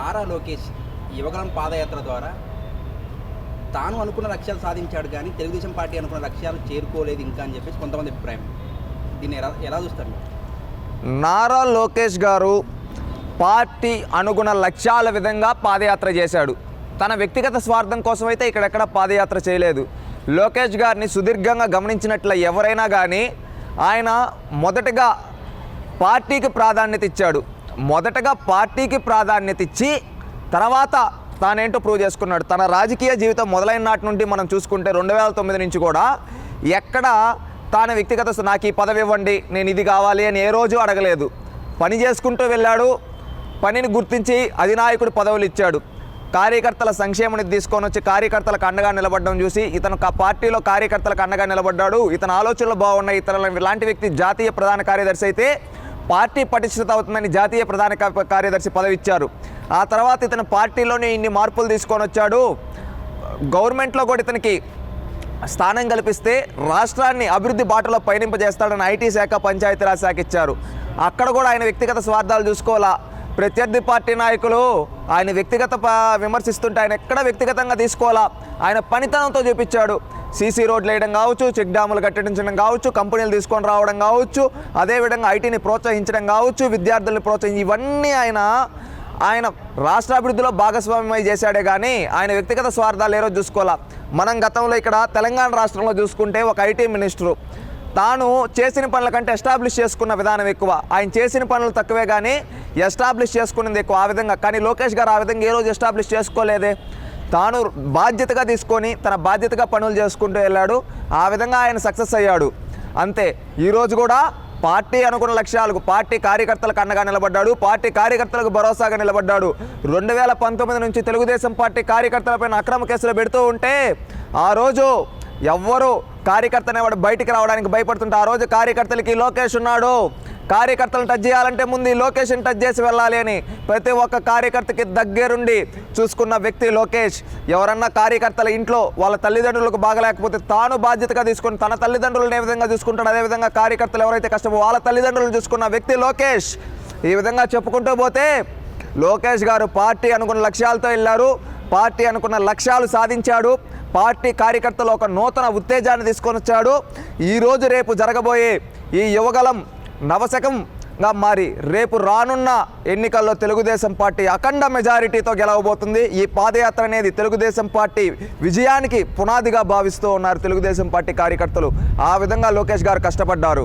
నారా లోకేష్ యువగలం పాదయాత్ర ద్వారా తాను అనుకున్న లక్ష్యాలు సాధించాడు కానీ తెలుగుదేశం పార్టీ అనుకున్న లక్ష్యాలు చేరుకోలేదు ఇంకా అని చెప్పేసి కొంతమంది అభిప్రాయం. దీన్ని ఎలా ఎలా చూస్తారు? నారా లోకేష్ గారు పార్టీ అనుగుణ లక్ష్యాల విధంగా పాదయాత్ర చేశాడు. తన వ్యక్తిగత స్వార్థం కోసం అయితే ఇక్కడెక్కడ పాదయాత్ర చేయలేదు. లోకేష్ గారిని సుదీర్ఘంగా గమనించినట్ల ఎవరైనా కానీ ఆయన మొదటగా పార్టీకి ప్రాధాన్యత ఇచ్చాడు. మొదటగా పార్టీకి ప్రాధాన్యత ఇచ్చి తర్వాత తానేంటో ప్రూవ్ చేసుకున్నాడు. తన రాజకీయ జీవితం మొదలైన నాటి నుండి మనం చూసుకుంటే రెండు వేల తొమ్మిది నుంచి కూడా ఎక్కడ తాను వ్యక్తిగత నాకు ఈ పదవి ఇవ్వండి నేను ఇది కావాలి అని ఏ రోజు అడగలేదు. పని చేసుకుంటూ వెళ్ళాడు. పనిని గుర్తించి అధినాయకుడు పదవులు ఇచ్చాడు. కార్యకర్తల సంక్షేమాన్ని తీసుకొని వచ్చి కార్యకర్తలకు అండగా నిలబడడం చూసి ఇతను పార్టీలో కార్యకర్తలకు అండగా నిలబడ్డాడు. ఇతని ఆలోచనలు బాగున్నాయి. ఇతను లాంటి వ్యక్తి జాతీయ ప్రధాన కార్యదర్శి అయితే పార్టీ పటిష్టత అవుతుందని జాతీయ ప్రధాన కార్యదర్శి పదవి ఇచ్చారు ఆ తర్వాత ఇతను పార్టీలోనే ఇన్ని మార్పులు తీసుకొని వచ్చాడు. గవర్నమెంట్లో కూడా ఇతనికి స్థానం కల్పిస్తే రాష్ట్రాన్ని అభివృద్ధి బాటలో పయనింపజేస్తాడని ఐటీ శాఖ పంచాయతీరాజ్ శాఖ ఇచ్చారు. అక్కడ కూడా ఆయన వ్యక్తిగత స్వార్థాలు చూసుకోవాలా? ప్రత్యర్థి పార్టీ నాయకులు ఆయన వ్యక్తిగత విమర్శిస్తుంటే ఆయన ఎక్కడ వ్యక్తిగతంగా తీసుకోవాలా? ఆయన పనితనంతో చూపించాడు. సీసీ రోడ్లు వేయడం కావచ్చు చెక్ డ్యాములు కట్టించడం కావచ్చు కంపెనీలు తీసుకొని రావడం కావచ్చు అదేవిధంగా ఐటీని ప్రోత్సహించడం కావచ్చు విద్యార్థులను ప్రోత్సహించి ఇవన్నీ ఆయన ఆయన రాష్ట్ర అభివృద్ధిలో భాగస్వామ్యమై చేశాడే కానీ ఆయన వ్యక్తిగత స్వార్థాలు ఏరో చూసుకోవాలా? మనం గతంలో ఇక్కడ తెలంగాణ రాష్ట్రంలో చూసుకుంటే ఒక ఐటీ మినిస్టరు తాను చేసిన పనుల కంటే ఎస్టాబ్లిష్ చేసుకున్న విధానం ఎక్కువ. ఆయన చేసిన పనులు తక్కువే కానీ ఎస్టాబ్లిష్ చేసుకున్నది ఎక్కువ ఆ విధంగా. కానీ లోకేష్ గారు ఆ విధంగా ఏ రోజు ఎస్టాబ్లిష్ చేసుకోలేదే? తాను బాధ్యతగా తీసుకొని తన బాధ్యతగా పనులు చేసుకుంటూ వెళ్ళాడు. ఆ విధంగా ఆయన సక్సెస్ అయ్యాడు. అంతే. ఈరోజు కూడా పార్టీ అనుకున్న లక్ష్యాలకు పార్టీ కార్యకర్తలకు అండగా నిలబడ్డాడు. పార్టీ కార్యకర్తలకు భరోసాగా నిలబడ్డాడు. రెండు వేల పంతొమ్మిది నుంచి తెలుగుదేశం పార్టీ కార్యకర్తలపైన అక్రమ కేసులు పెడుతూ ఉంటే ఆ రోజు ఎవ్వరూ కార్యకర్త అనేవాడు బయటికి రావడానికి భయపడుతుంటే ఆ రోజు కార్యకర్తలకి లోకేష్ ఉన్నాడు. కార్యకర్తలను టచ్ చేయాలంటే ముందు ఈ టచ్ చేసి వెళ్ళాలి అని ప్రతి ఒక్క కార్యకర్తకి దగ్గరుండి చూసుకున్న వ్యక్తి లోకేష్. ఎవరన్నా కార్యకర్తల ఇంట్లో వాళ్ళ తల్లిదండ్రులకు బాగలేకపోతే తాను బాధ్యతగా తీసుకొని తన తల్లిదండ్రులను ఏ విధంగా చూసుకుంటాడు అదేవిధంగా కార్యకర్తలు ఎవరైతే కష్టమో వాళ్ళ తల్లిదండ్రులను చూసుకున్న వ్యక్తి లోకేష్. ఈ విధంగా చెప్పుకుంటూ పోతే లోకేష్ గారు పార్టీ అనుకున్న లక్ష్యాలతో వెళ్ళారు. పార్టీ అనుకున్న లక్ష్యాలు సాధించాడు. పార్టీ కార్యకర్తలు ఒక నూతన ఉత్తేజాన్ని తీసుకొని వచ్చాడు. ఈరోజు రేపు జరగబోయే ఈ యువగలం నవశకంగా మారి రేపు రానున్న ఎన్నికల్లో తెలుగుదేశం పార్టీ అఖండ మెజారిటీతో గెలవబోతుంది. ఈ పాదయాత్ర అనేది తెలుగుదేశం పార్టీ విజయానికి పునాదిగా భావిస్తూ ఉన్నారు తెలుగుదేశం పార్టీ కార్యకర్తలు. ఆ విధంగా లోకేష్ గారు కష్టపడ్డారు.